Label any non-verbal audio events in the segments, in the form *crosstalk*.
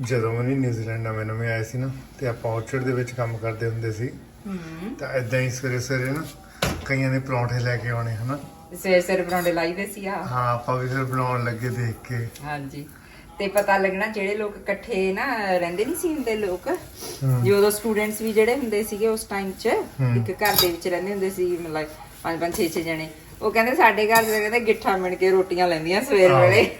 ਜਦੋਂ ਮੈਂ ਨਿਊਜ਼ੀਲੈਂਡ ਨਵੇਂ ਨਵੇਂ ਆਏ ਸੀ ਨਾ ਤੇ ਆਪਾਂ ਔਰਚਰਡ ਦੇ ਵਿੱਚ ਕੰਮ ਕਰਦੇ ਹੁੰਦੇ ਸੀ। ਤਾਂ ਇਦਾਂ ਹੀ ਸਵੇਰੇ ਸਵੇਰੇ ਨਾ ਕਈਆਂ ਨੇ ਪਰੌਂਠੇ ਲੈ ਕੇ ਆਉਣੇ ਹਨਾ? ਸਵੇਰ ਸਵੇਰ ਪਰੌਂਠੇ ਲਾਈਦੇ ਸੀ ਆ। ਹਾਂ ਆਪਾਂ ਵੀ ਫਿਰ ਬਣਾਉਣ ਲੱਗੇ ਦੇਖ ਕੇ। ਹਾਂਜੀ। ਤੇ ਪਤਾ ਲੱਗਣਾ ਜਿਹੜੇ ਲੋਕ ਇਕੱਠੇ ਨਾ ਰਹਿੰਦੇ ਨਹੀਂ ਸੀ ਹੁੰਦੇ ਲੋਕ ਜਦੋਂ ਸਟੂਡੈਂਟਸ ਵੀ ਜਿਹੜੇ ਹੁੰਦੇ ਸੀਗੇ ਉਸ ਟਾਈਮ 'ਚ ਇੱਕ ਘਰ ਦੇ ਵਿੱਚ ਰਹਿੰਦੇ ਹੁੰਦੇ ਸੀ ਮਤਲਬ ਪੰਜ ਪੰਜ ਛੇ ਛੇ ਜਣੇ। ਉਹ ਕਹਿੰਦੇ ਸਾਡੇ ਘਰ ਦੇ ਕਹਿੰਦੇ ਗਿੱਠਾ ਮਿਣ ਕੇ ਰੋਟੀਆਂ ਲੈਂਦੀਆਂ ਸਵੇਰ। ਵੇਲੇ।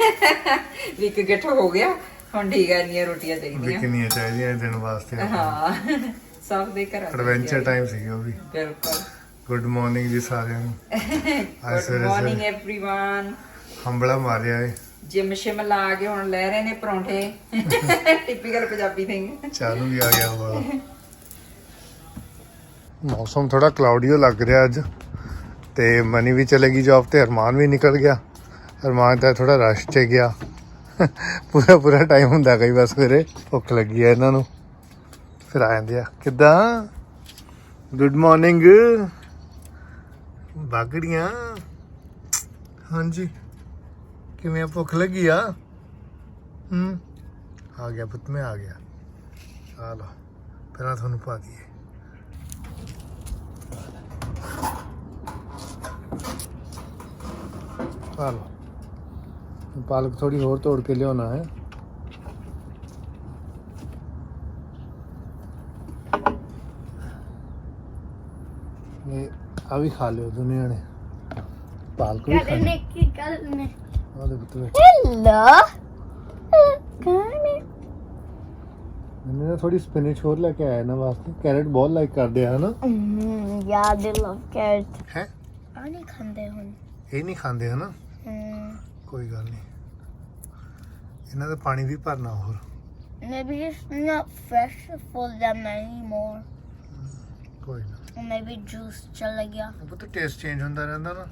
ਵੀ ਇੱਕ ਗਿੱਠ ਹੋ ਗਿਆ ਹੁਣ ਠੀਕ ਹੈ ਇੰਨੀਆਂ ਰੋਟੀਆਂ ਵੀ ਚਾਹੀਦੀਆਂ ਕਿੰਨੀਆਂ ਚਾਹੀਦੀਆਂ ਇਹ ਦਿਨ ਵਾਸਤੇ ਹਾਂ ਸਭ ਦੇ ਘਰ ਐਡਵੈਂਚਰ ਟਾਈਮ ਸੀ ਉਹ ਵੀ ਬਿਲਕੁਲ ਗੁੱਡ ਮਾਰਨਿੰਗ ਜੀ ਸਾਰਿਆਂ ਨੂੰ ਗੁੱਡ ਸਵੇਰੇ ਮਾਰਨਿੰਗ ਸਵੇਰੇ। एवरीवन ਹੰਬਲਾ ਮਾਰਿਆ ਏ ਜਿਮ ਸ਼ਿਮ ਲਾ ਕੇ ਹੁਣ ਲੈ ਰਹੇ ਨੇ ਪਰੌਂਠੇ ਟਿਪੀਕਲ ਪੰਜਾਬੀ ਥਿੰਗ ਚਾਲੂ ਵੀ ਆ ਗਿਆ ਹੋਆ ਮੌਸਮ ਥੋੜਾ ਕਲਾਉਡੀਓ ਲੱਗ ਰਿਹਾ ਅੱਜ ਤੇ ਮਨੀ ਵੀ ਚਲੇਗੀ ਜੌਬ ਤੇ ਅਰਮਾਨ ਵੀ ਨਿਕਲ ਗਿਆ ਅਰਮਾਨ ਤਾਂ ਥੋੜਾ ਰਸ਼ 'ਚ ਗਿਆ ਪੂਰਾ ਪੂਰਾ ਟਾਈਮ ਹੁੰਦਾ ਕਈ ਵਾਰ ਸਵੇਰੇ ਭੁੱਖ ਲੱਗੀ ਆ ਇਹਨਾਂ ਨੂੰ। ਫਿਰ ਆ ਜਾਂਦੇ ਆ। ਕਿੱਦਾਂ? ਗੁੱਡ ਮਾਰਨਿੰਗ ਬਾਗੜੀਆਂ। ਹਾਂਜੀ। ਕਿਵੇਂ ਆ? ਭੁੱਖ ਲੱਗੀ ਆ? ਹੂੰ। ਆ ਗਿਆ ਪੁੱਤ, ਮੈਂ ਆ ਗਿਆ। ਆ ਲਓ। ਪਹਿਲਾਂ ਤੁਹਾਨੂੰ ਪਾ ਦਈਏ। ਆ ਲਓ। पालक थोड़ी और तोड़ के लियोना है ਆ ਵੀ ਖਾ ਲਿਓ ਦੁਨੀਆ ਨੇ ਪਾਲਕ ਵੀ ਖਾ ਲਿਓ ਕੀ ਗੱਲ ਨੇ? ਆ ਦੇ ਪੁੱਤ ਹੈਲੋ ਕਾਨੇ ਮੈਨੂੰ ਥੋੜੀ ਸਪਿਨਚ ਹੋਰ ਲੈ ਕੇ ਆਇਆ ਨਾ ਵਾਸਤੇ। ਕੈਰਟ ਬਹੁਤ ਲਾਈਕ ਕਰਦੇ ਆ ਹਨਾ? ਯਾਰ ਦੇ ਲਵ ਕੈਰਟ ਹੈ? ਆ ਨਹੀਂ ਖਾਂਦੇ ਹੁਣ। ਇਹ ਨਹੀਂ ਖਾਂਦੇ ਹਨਾ? ਕੋਈ ਗੱਲ ਨਹੀਂ। ਇਹਨਾਂ ਦਾ ਪਾਣੀ ਵੀ ਭਰਨਾ ਹੋਰ। Maybe it's not fresh for them anymore. ਕੋਈ ਨਾ। Maybe juice ਚਲਾ ਗਿਆ। ਉਹ ਤਾਂ ਟੇਸਟ ਚੇਂਜ ਹੁੰਦਾ ਰਹਿੰਦਾ ਨਾ।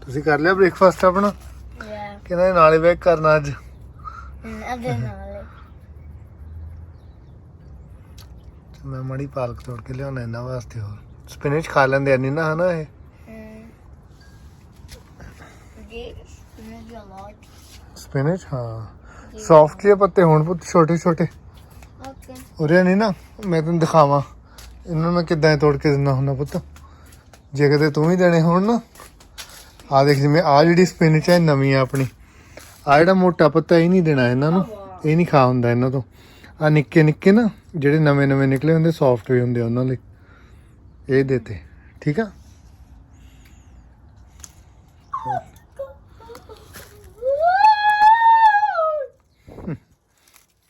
ਤੁਸੀਂ ਕਰ ਲਿਆ ਬ੍ਰੇਕਫਾਸਟ ਆਪਣਾ? ਕਿਹਨਾਂ ਨਾਲੇ ਬੈਕ ਕਰਨਾ ਅੱਜ? ਨਾਲ ਮੈਂ ਮੜੀ ਪਾਲਕ ਤੋੜ ਕੇ ਲਿਆਉਣਾ ਇਹਨਾਂ ਵਾਸਤੇ ਹੋਰ। ਸਪਿਨਚ ਖਾ ਲੈਂਦੇ ਨਹੀਂ ਨਾ ਹਨਾ ਇਹ ਹਮ ਜੀ ਮੈਨੂੰ ਲਾਈਕ ਸਪਿਨਚ ਹਾਂ। ਸੌਫਟ ਜਿਹੇ ਪੱਤੇ ਹੋਣ ਪੁੱਤ ਛੋਟੇ ਛੋਟੇ। ਓਕੇ ਉਰੇ ਨਹੀਂ ਨਾ ਮੈਂ ਤੈਨੂੰ ਦਿਖਾਵਾਂ। ਇਹਨਾਂ ਨੂੰ ਮੈਂ ਕਿੱਦਾਂ ਤੋੜ ਕੇ ਦਿੰਦਾ ਹੁੰਦਾ ਪੁੱਤ। ਜੇ ਕਦੇ ਤੂੰ ਵੀ ਦੇਣੇ ਹੋਣ ਨਾ ਆ ਦੇਖ ਜਿਵੇਂ ਆ ਜਿਹੜੀ ਸਪਿਨਚ ਹੈ ਨਵੀਂ ਆ ਆਪਣੀ। ਆ ਜਿਹੜਾ ਮੋਟਾ ਪੱਤਾ ਇਹ ਨਹੀਂ ਦੇਣਾ ਇਹਨਾਂ ਨੂੰ। ਇਹ ਨਹੀਂ ਖਾ ਹੁੰਦਾ ਇਹਨਾਂ ਤੋਂ। ਆ ਨਿੱਕੇ ਨਿੱਕੇ ਨਾ ਜਿਹੜੇ ਨਵੇਂ ਨਵੇਂ ਨਿਕਲੇ ਹੁੰਦੇ ਸੌਫਟ ਵੀ ਹੁੰਦੇ ਉਹਨਾਂ ਲਈ। ਇਹ ਦੇਤੇ ਠੀਕ ਆ?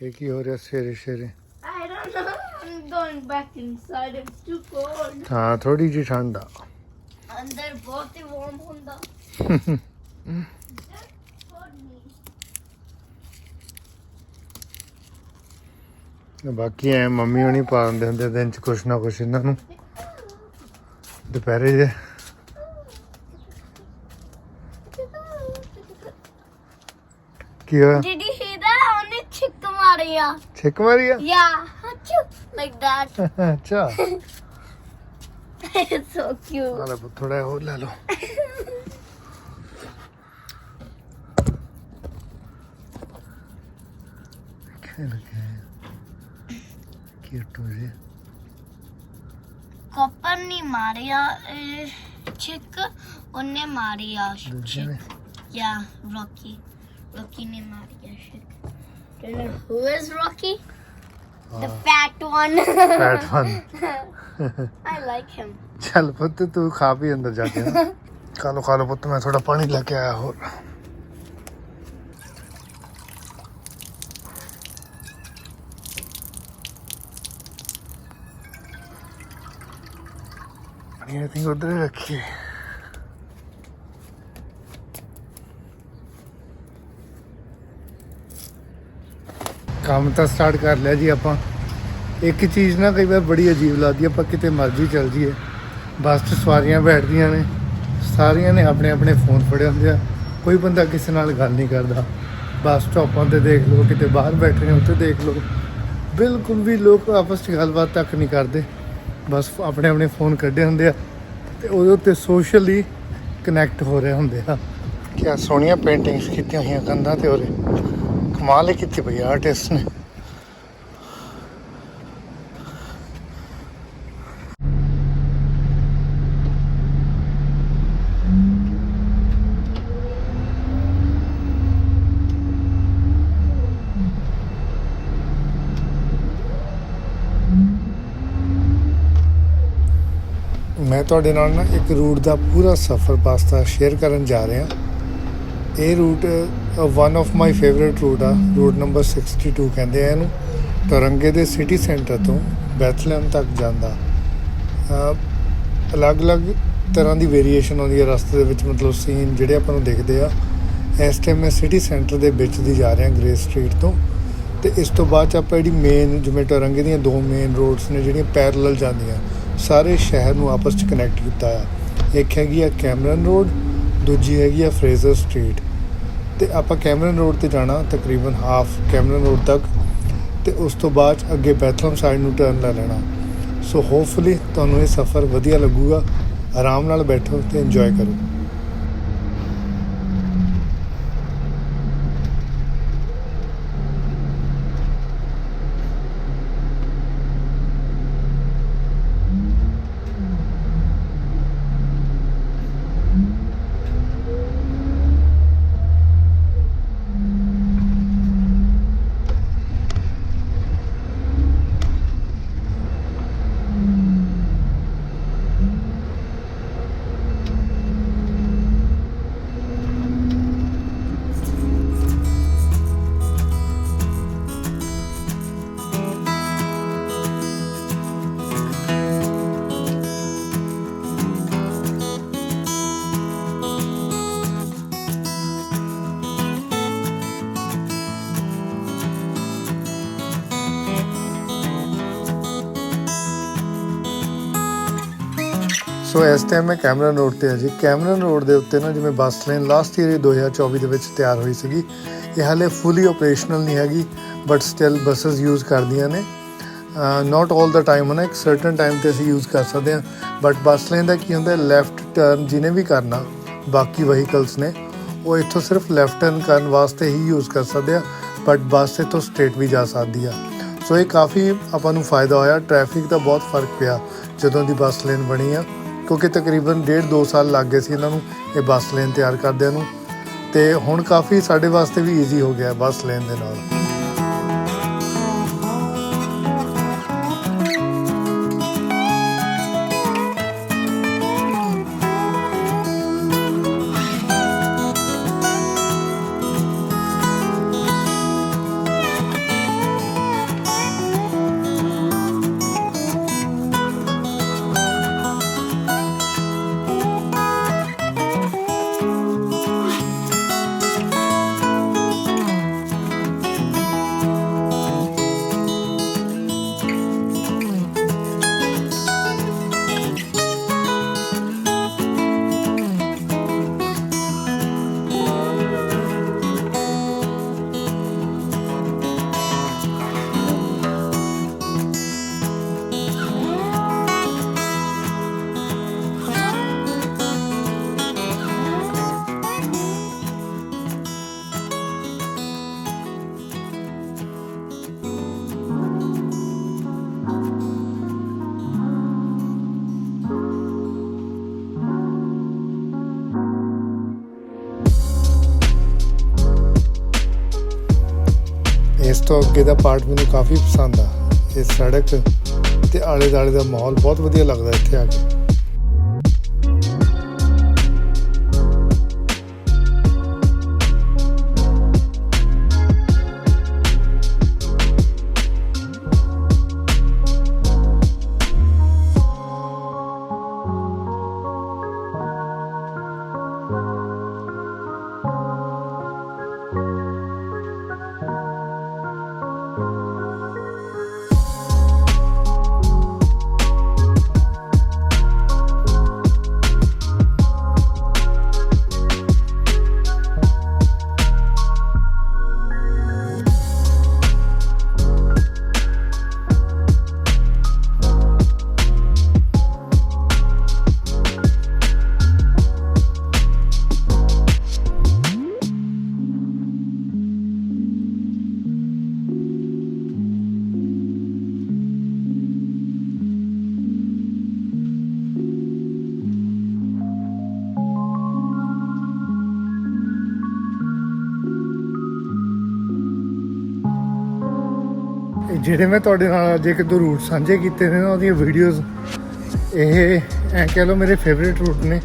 ਇਹ ਕੀ ਹੋ ਰਿਹਾ ਸਵੇਰੇ ਸਵੇਰੇ I don't know. I'm going back inside. It's too cold. ਹਾਂ ਥੋੜੀ ਜਿਹੀ ਠੰਡ ਆ ਅੰਦਰ ਬਹੁਤ ਹੀ ਵਾਰਮ ਹੁੰਦਾ ਬਾਕੀ ਐ ਮੰਮੀ ਹੋਣੀ ਪਾ ਦਿੰਦੇ ਹੁੰਦੇ ਦਿਨ ਚ ਕੁਛ ਨਾ ਕੁਛ ਇਹਨਾਂ ਨੂੰ ਦੁਪਹਿਰੇ ਜੇ ਕੀ ਹੋਇਆ Did you see that? ਉਹਨੇ ਛਿੱਕ ਮਾਰਿਆ ਛਿੱਕ ਮਾਰੀ ਆ Yeah, achoo, like that. *laughs* ਅੱਛਾ it's *laughs* so cute. ਨਾਲੇ ਥੋੜਾ ਹੋਰ ਲੈ ਲਓ ਖੇਲ ਕੇ ਕਿਉਟ ਹੋ ਜੇ ਕੋਪਰ ਨਹੀਂ ਮਾਰਿਆ ਇਹ ਛਿੱਕ ਉਹਨੇ ਮਾਰਿਆ ਦੂਜੇ ਨੇ Yeah, Rocky. Rocky ne ਮਾਰਿਆ ਛਿੱਕ. Do you know who is Rocky? The fat one. Fat fun *laughs* I like him. ਚੱਲ ਪੁੱਤ ਤੂੰ ਖਾ ਵੀ ਅੰਦਰ ਜਾ ਕੇ ਨਾ। ਖਾ ਲੋ ਖਾ ਲੋ ਪੁੱਤ ਮੈਂ ਥੋੜਾ ਪਾਣੀ ਲੈ ਕੇ ਆਇਆ ਹੋਰ ਪਾਣੀ ਆਈ ਥਿੰਕ ਉਧਰ ਹੀ ਕੰਮ ਤਾਂ ਸਟਾਰਟ ਕਰ ਲਿਆ ਜੀ ਆਪਾਂ। ਇੱਕ ਚੀਜ਼ ਨਾ ਕਈ ਵਾਰ ਬੜੀ ਅਜੀਬ ਲੱਗਦੀ ਆਪਾਂ ਕਿਤੇ ਮਰਜ਼ੀ ਚੱਲ ਜੀਏ ਬੱਸ 'ਚ ਸਵਾਰੀਆਂ ਬੈਠਦੀਆਂ ਨੇ, ਸਾਰੀਆਂ ਨੇ ਆਪਣੇ ਆਪਣੇ ਫੋਨ ਫੜੇ ਹੁੰਦੇ ਆ। ਕੋਈ ਬੰਦਾ ਕਿਸੇ ਨਾਲ ਗੱਲ ਨਹੀਂ ਕਰਦਾ। ਬੱਸ ਸਟਾਪਾਂ ਤੇ ਦੇਖ ਲਓ, ਕਿਤੇ ਬਾਹਰ ਬੈਠੇ ਨੇ, ਉੱਥੇ ਦੇਖ ਲਓ। ਬਿਲਕੁਲ ਵੀ ਲੋਕ ਆਪਸ 'ਚ ਗੱਲਬਾਤ ਤੱਕ ਨਹੀਂ ਕਰਦੇ। ਬਸ ਆਪਣੇ ਆਪਣੇ ਫੋਨ ਕੱਢੇ ਹੁੰਦੇ ਆ ਤੇ ਉਹਦੇ ਉੱਤੇ ਸੋਸ਼ਲੀ ਕਨੈਕਟ ਹੋ ਰਹੇ ਹੁੰਦੇ ਆ। ਕਿਆ ਸੋਹਣੀਆਂ ਪੇਂਟਿੰਗਸ ਕੀਤੀਆਂ ਹੋਈਆਂ ਕੰਧਾਂ ਤੇ ਉਹਦੇ ਕਮਾਲ ਹੀ ਕੀਤੀ ਪਈ ਆਰਟਿਸਟ ਨੇ। ਮੈਂ ਤੁਹਾਡੇ ਨਾਲ ਨਾ ਇੱਕ ਰੂਟ ਦਾ ਪੂਰਾ ਸਫ਼ਰ ਵਾਸਤਾ ਸ਼ੇਅਰ ਕਰਨ ਜਾ ਰਿਹਾ। ਇਹ route one of my favourite route ਆ ਰੂਟ ਨੰਬਰ 62 ਕਹਿੰਦੇ ਆ ਇਹਨੂੰ। ਤਰੰਗੇ ਦੇ ਸਿਟੀ ਸੈਂਟਰ ਤੋਂ ਬੈਥਲੇਮ ਤੱਕ ਜਾਂਦਾ। ਅਲੱਗ-ਅਲੱਗ ਤਰ੍ਹਾਂ ਦੀ ਵੇਰੀਏਸ਼ਨ ਆਉਂਦੀ ਹੈ ਰਸਤੇ ਦੇ ਵਿੱਚ, ਮਤਲਬ ਸੀਨ ਜਿਹੜੇ ਆਪਾਂ ਨੂੰ ਦਿਖਦੇ ਆ। ਇਸ ਟਾਈਮ ਮੈਂ ਸਿਟੀ ਸੈਂਟਰ ਦੇ ਵਿੱਚ ਦੀ ਜਾ ਰਿਹਾ ਗ੍ਰੇ ਸਟਰੀਟ ਤੋਂ। ਤੇ ਇਸ ਤੋਂ ਬਾਅਦ 'ਚ ਆਪਾਂ ਜਿਹੜੀ ਮੇਨ ਜਿਵੇਂ ਟਰੰਗੇ ਦੀਆਂ ਦੋ ਮੇਨ ਰੋਡਸ ਨੇ, ਜਿਹੜੀਆਂ ਪੈਰਲਲ ਜਾਂਦੀਆਂ, ਸਾਰੇ ਸ਼ਹਿਰ ਨੂੰ ਆਪਸ 'ਚ ਕਨੈਕਟ ਕੀਤਾ ਆ। ਇੱਕ ਹੈਗੀ ਆ ਕੈਮਰਨ ਰੋਡ ਦੂਜੀ ਹੈਗੀ ਆ ਫਰੇਜ਼ਰ ਸਟਰੀਟ ਤੇ ਆਪਾਂ ਕੈਮਰਨ ਰੋਡ ਤੇ ਜਾਣਾ, ਤਕਰੀਬਨ ਹਾਫ ਕੈਮਰਨ ਰੋਡ ਤੱਕ, ਤੇ ਉਸ ਤੋਂ ਬਾਅਦ 'ਚ ਅੱਗੇ ਬੈਥਲਮ ਸਾਈਡ ਨੂੰ ਟਰਨ ਲੈ ਲੈਣਾ। ਸੋ ਹੋਪਫੁਲੀ ਤੁਹਾਨੂੰ ਇਹ ਸਫ਼ਰ ਵਧੀਆ ਲੱਗੂਗਾ। ਆਰਾਮ ਨਾਲ ਬੈਠੋ ਤੇ ਇੰਜੋਏ ਕਰੋ। ਸੋ ਇਸ ਟਾਈਮ ਮੈਂ ਕੈਮਰਨ ਰੋਡ ਤੇ ਆ ਜੀ। ਕੈਮਰਨ ਰੋਡ ਦੇ ਉੱਤੇ ਨਾ ਜਿਵੇਂ ਬੱਸ ਲੇਨ ਲਾਸਟ ਈਅਰ 2024 ਦੇ ਵਿੱਚ ਤਿਆਰ ਹੋਈ ਸੀਗੀ, ਇਹ ਹਾਲੇ ਫੁੱਲੀ ਆਪਰੇਸ਼ਨਲ ਨਹੀਂ ਹੈਗੀ ਬਟ ਸਟਿਲ ਬੱਸਸ ਯੂਜ਼ ਕਰਦੀਆਂ ਨੇ। ਨਾਟ 올 ਦਾ ਟਾਈਮ ਹੈ ਨਾ ਇੱਕ ਸਰਟਨ ਟਾਈਮ ਤੇ ਅਸੀਂ ਯੂਜ਼ ਕਰ ਸਕਦੇ ਹਾਂ। ਬਟ ਬੱਸ ਲੇਨ ਦਾ ਕੀ ਹੁੰਦਾ ਲੈਫਟ ਟਰਨ ਜਿਹਨੇ ਵੀ ਕਰਨਾ, ਬਾਕੀ ਵਹੀਕਲਸ ਨੇ, ਉਹ ਇੱਥੋਂ ਸਿਰਫ ਲੈਫਟ ਟਰਨ ਕਰਨ ਵਾਸਤੇ ਹੀ ਯੂਜ਼ ਕਰ ਸਕਦੇ ਆ ਬਟ ਬੱਸ ਇੱਥੋਂ ਸਟ੍ਰੇਟ ਵੀ ਜਾ ਸਕਦੀ ਆ। ਸੋ ਇਹ ਕਾਫੀ ਆਪਾਂ ਨੂੰ ਫਾਇਦਾ ਹੋਇਆ ਟ੍ਰੈਫਿਕ ਦਾ ਬਹੁਤ ਫ਼ਰਕ ਪਿਆ, ਜਦੋਂ ਦੀ ਬੱਸ ਲੇਨ ਬਣੀ ਆ। ਕਿਉਂਕਿ ਤਕਰੀਬਨ ਡੇਢ 2 ਸਾਲ ਲੱਗ ਗਏ ਸੀ ਇਹਨਾਂ ਨੂੰ ਇਹ ਬੱਸ ਲੇਨ ਤਿਆਰ ਕਰਦਿਆਂ ਨੂੰ। ਤੇ ਹੁਣ ਕਾਫੀ ਸਾਡੇ ਵਾਸਤੇ ਵੀ ਈਜ਼ੀ ਹੋ ਗਿਆ ਬੱਸ ਲੇਨ ਦੇ ਨਾਲ। ਇਸ ਤੋਂ ਅੱਗੇ ਦਾ ਪਾਰਟ ਮੈਨੂੰ ਕਾਫੀ ਪਸੰਦ ਆ। ਇਹ ਸੜਕ ਤੇ ਆਲੇ ਦਾਲੇ ਦਾ ਮਾਹੌਲ ਬਹੁਤ ਵਧੀਆ ਲੱਗਦਾ ਇੱਥੇ ਆ ਕੇ। ਜਿਹੜੇ ਮੈਂ ਤੁਹਾਡੇ ਨਾਲ ਅੱਜ ਇੱਕ ਦੋ ਰੂਟ ਸਾਂਝੇ ਕੀਤੇ ਨੇ ਉਹਦੀਆਂ ਵੀਡੀਓਜ਼ ਇਹ ਐ ਕਹਿ ਲਓ ਮੇਰੇ ਫੇਵਰਿਟ ਰੂਟ ਨੇ।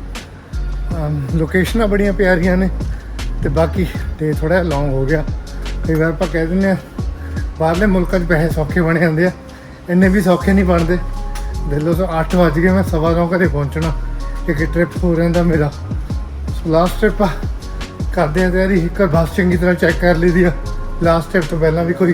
ਲੋਕੇਸ਼ਨਾਂ ਬੜੀਆਂ ਪਿਆਰੀਆਂ ਨੇ ਤੇ ਬਾਕੀ ਤੇ ਥੋੜਾ ਲੌਂਗ ਹੋ ਗਿਆ। ਕਈ ਵਾਰ ਆਪਾਂ ਕਹਿ ਦਿੰਦੇ ਆ ਬਾਹਰਲੇ ਮੁਲਕਾਂ 'ਚ ਪੈਸੇ ਸੌਖੇ ਬਣੇ ਜਾਂਦੇ ਆ, ਇੰਨੇ ਵੀ ਸੌਖੇ ਨਹੀਂ ਬਣਦੇ। ਦਿਲੋਂ ਤੋਂ 8 ਵਜ ਗਏ, ਮੈਂ ਸਵਾ ਨੌ ਘਰੇ ਪਹੁੰਚਣਾ। ਇੱਕ ਟ੍ਰਿਪ ਹੋ ਰਹਿੰਦਾ ਮੇਰਾ। ਲਾਸਟ ਟ੍ਰਿਪ ਕਰਦੇ ਆ। ਤਿਆਰੀ ਇੱਕ ਬੱਸ ਚੰਗੀ ਤਰ੍ਹਾਂ ਚੈੱਕ ਕਰ ਲਈਦੀ ਆ। ਲਾਸਟ ਟ੍ਰਿਪ ਤੋਂ ਪਹਿਲਾਂ ਵੀ ਕੋਈ